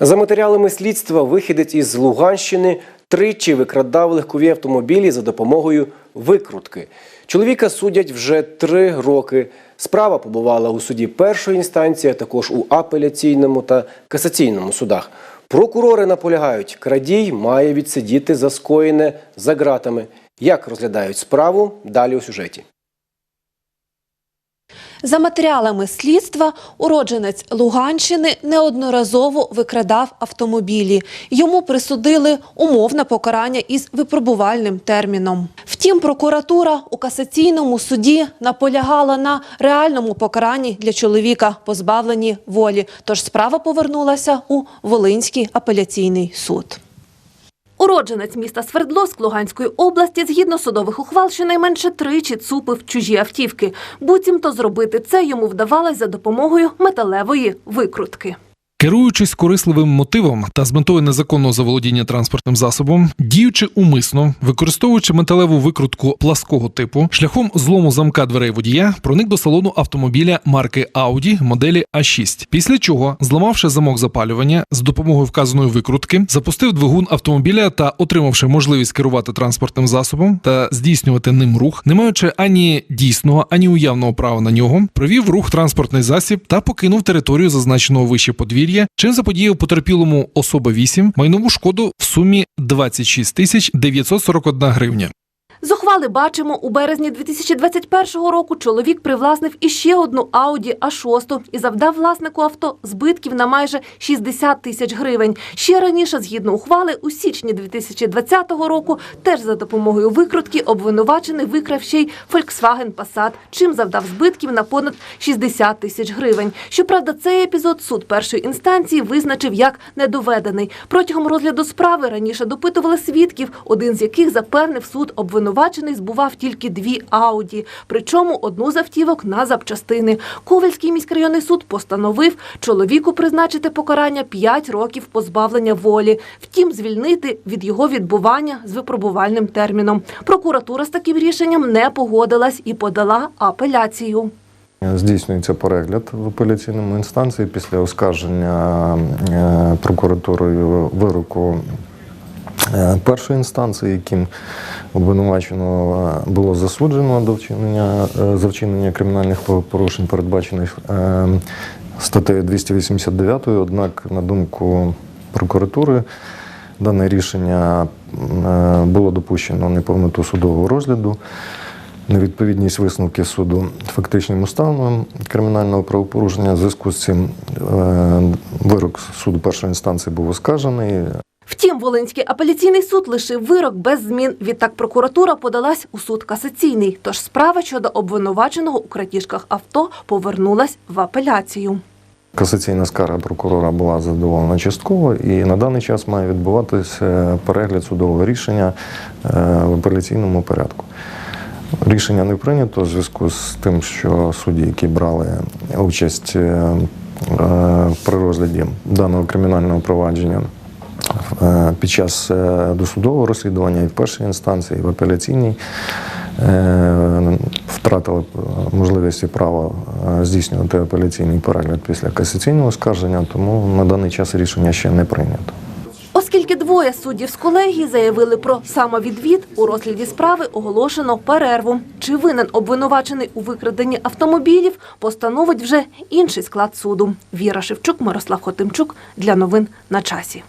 За матеріалами слідства вихідець із Луганщини тричі викрадав легкові автомобілі за допомогою викрутки. Чоловіка судять вже три роки. Справа побувала у суді першої інстанції, а також у апеляційному та касаційному судах. Прокурори наполягають, крадій має відсидіти за скоєне за ґратами. Як розглядають справу? Далі у сюжеті. За матеріалами слідства, уродженець Луганщини неодноразово викрадав автомобілі. Йому присудили умовне покарання із випробувальним терміном. Втім, прокуратура у касаційному суді наполягала на реальному покаранні для чоловіка, позбавлені волі. Тож справа повернулася у Волинський апеляційний суд. Уродженець міста Свердловськ Луганської області згідно судових ухвал щонайменше тричі цупив чужі автівки. Буцімто зробити це йому вдавалось за допомогою металевої викрутки. Керуючись корисливим мотивом та з метою незаконного заволодіння транспортним засобом, діючи умисно, використовуючи металеву викрутку плаского типу, шляхом злому замка дверей водія, проник до салону автомобіля марки Audi моделі А6. Після чого, зламавши замок запалювання з допомогою вказаної викрутки, запустив двигун автомобіля та, отримавши можливість керувати транспортним засобом та здійснювати ним рух, не маючи ані дійсного, ані уявного права на нього, провів рух транспортний засіб та покинув територію зазначеного вище подвір'я, чим заподіяв потерпілому особа 8 майнову шкоду в сумі 26 тисяч 941 гривня. З ухвали бачимо, у березні 2021 року чоловік привласнив іще одну Audi A6 і завдав власнику авто збитків на майже 60 тисяч гривень. Ще раніше, згідно ухвали, у січні 2020 року теж за допомогою викрутки обвинувачений викрав ще й Volkswagen Passat, чим завдав збитків на понад 60 тисяч гривень. Щоправда, цей епізод суд першої інстанції визначив як недоведений. Протягом розгляду справи раніше допитували свідків, один з яких запевнив суд обвинувачений збував тільки дві Ауді, причому одну з автівок на запчастини. Ковальський міськрайонний суд постановив чоловіку призначити покарання 5 років позбавлення волі. Втім, звільнити від його відбування з випробувальним терміном. Прокуратура з таким рішенням не погодилась і подала апеляцію. Здійснюється перегляд в апеляційному інстанції після оскарження е, прокуратурою вироку першої інстанції, яким обвинуваченого було засуджено до вчинення е, за вчинення кримінальних порушень, передбачених е, статтею 289. Однак, на думку прокуратури, дане рішення е, було допущено неповноту судового розгляду невідповідність висновків суду фактичним уставам кримінального правопорушення. В зв'язку з цим е, вирок суду першої інстанції був оскаржений. Втім, Волинський апеляційний суд лишив вирок без змін. Відтак прокуратура подалась у суд касаційний. Тож справа щодо обвинуваченого у крадіжках авто повернулась в апеляцію. Касаційна скарга прокурора була задоволена частково, і на даний час має відбуватися перегляд судового рішення е, в апеляційному порядку. Рішення не прийнято в зв'язку з тим, що судді, які брали участь е, е, при розгляді даного кримінального провадження е, під час е, досудового розслідування і в першій інстанції, і в апеляційній, е, втратили е, можливість і право е, здійснювати апеляційний перегляд після касаційного скарження, тому на даний час рішення ще не прийнято. Оскільки двоє суддів з колегії заявили про самовідвід, у розгляді справи оголошено перерву. Чи винен обвинувачений у викраденні автомобілів, постановить вже інший склад суду. Віра Шевчук, Мирослав Хотимчук для новин на часі.